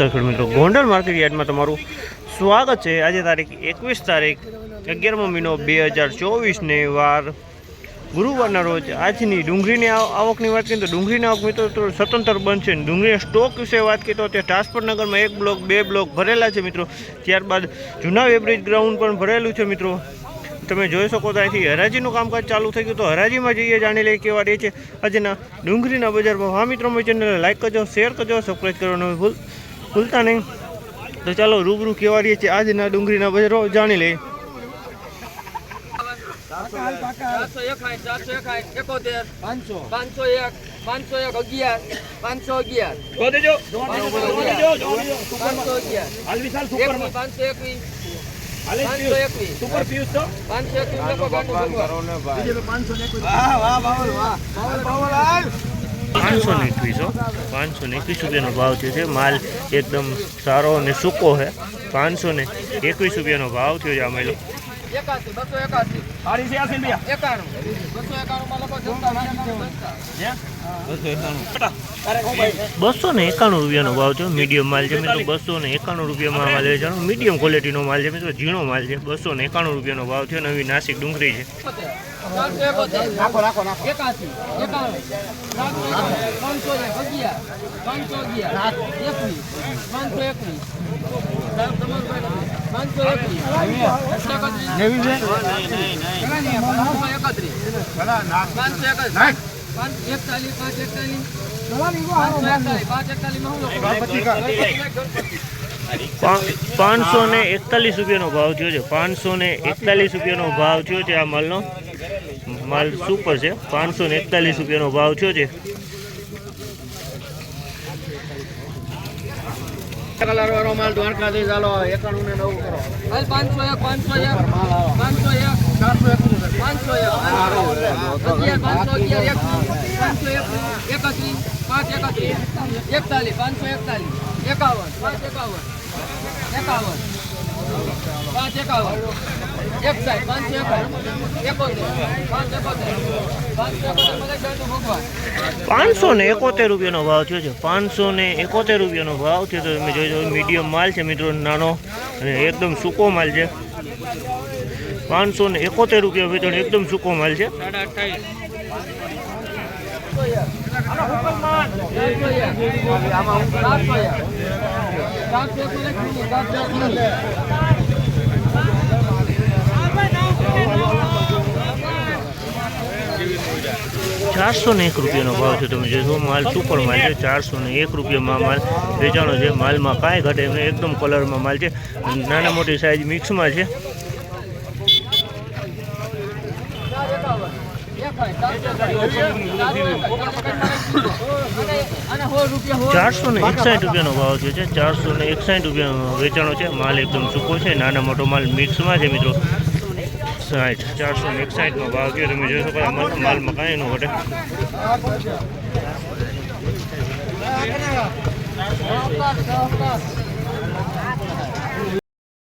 નમસ્કાર મિત્રો. ગોંડલ માર્કેટ યાર્ડમાં તમારું સ્વાગત છે. આજે તારીખ એકવીસ તારીખ, અગિયારમો મહિનો બે હજાર ચોવીસને વાર ગુરુવારના રોજ આજની ડુંગળીની આવકની વાત કરીએ તો ડુંગળીની આવક મિત્રો સ્વતંત્ર બંધ છે ડુંગળીના સ્ટોક વિશે વાત કરીએ તો તે ટ્રાન્સપોર્ટનગરમાં એક બ્લોક, બે બ્લોક ભરેલા છે મિત્રો. ત્યારબાદ જૂના વેબ્રિજ ગ્રાઉન્ડ પણ ભરેલું છે મિત્રો. તમે જોઈ શકો તો હરાજીનું કામકાજ ચાલુ થઈ ગયું તો હરાજીમાં જઈએ, જાણી લઈએ કેવા રહે છે. આજના ડુંગળીના બજાર ભાવ હા મિત્રો મારી ચેનલને લાઈક કરજો શેર કરજો સબસ્ક્રાઈબ કરવાનો ભૂલ ભૂલતા નહીં તો ચાલો રૂબરૂ કેવા છીએ આજના ડુંગળીના બજારો જાણી લઈએ ચારસો એકાઠ ચારસો એકાઠ એકોતેર પાંચસો પાંચસો એક પાંચસો એક અગિયાર પાંચસો અગિયાર પાંચસો અગિયાર પાંચસો એકવીસ પાંચસો એકવીસ પાંચસો ને એકવીસો પાંચસો ને એકવીસ રૂપિયાનો ભાવ થયો છે, માલ એકદમ સારો અને સૂકો છે. પાંચસો ને એકવીસ રૂપિયાનો ભાવ થયો છે આ માલો એકાસી બસો એકાસી એકાણું. બસો એકાણું બસો ને રૂપિયાનો ભાવ છે મીડિયમ માલ છે મિત્રો બસો ને એકાણું રૂપિયામાં માલ વેચાણો મીડિયમ ક્વોલિટીનો માલ છે મિત્રો ઝીણો માલ છે. બસો ને એકાણું રૂપિયાનો ભાવ છે નવી નાસિક ડુંગળી છે. ચારસો એકોતેર એકાસી એકાણું ચારસો એકાણું પાંચસો અગિયાર અગિયાર એકવીસ. પાંચસો એકત્રીસ એકતાલીસ પાંચસો ને એકતાલીસ રૂપિયાનો ભાવ થયો છે. પાંચસો ને એકતાલીસ રૂપિયાનો ભાવ થયો છે આ માલનો. માલ સુપર છે. પાંચસો ને એકતાલીસ રૂપિયાનો ભાવ થયો છે. હાલ પાંચસો એક પાંચસો એક પાંચસો એક પાંચસો એક. અગિયાર પાંચસો અગિયાર એક પાંચસો એક એકત્રીસ પાંચ એકત્રીસ એકતાલીસ પાંચસો એકતાલીસ એકાવન પાંચ એકાવન એકાવન. પાંચ એકોતેર ને એકોતેર રૂપિયાનો ભાવ થયો છે. પાંચસો ને એકોતેર રૂપિયાનો ભાવ થયો તો તમે જોઈ શકો મીડિયમ માલ છે મિત્રો, નાનો અને એકદમ સૂકો માલ છે. પાંચસો ને એકોતેર રૂપિયા વેચાણ, એકદમ સૂકો માલ છે. ચારસો ને એક રૂપિયાનો ભાવ છે, તમે જોશો માલ સુપર માલ છે ચારસો ને એક રૂપિયામાં માલ વેચાણો છે, માલમાં કાંઈ ઘટે એકદમ કલરમાં માલ છે, નાના મોટી સાઈઝ મિક્સમાં છે. ચારસો ને એકસાઠ રૂપિયાનો ભાવ થયો છે ચારસો ને એકસાઠ રૂપિયાનો વેચાણો છે, માલ એકદમ સૂકો છે, નાના મોટો માલ મિક્સમાં છે મિત્રો. સાઠ ચારસો ને એકસાઠનો ભાવ થયો. તમે જોઈ શકો માલ- મકાઈ કાંઈ ન ઘટે.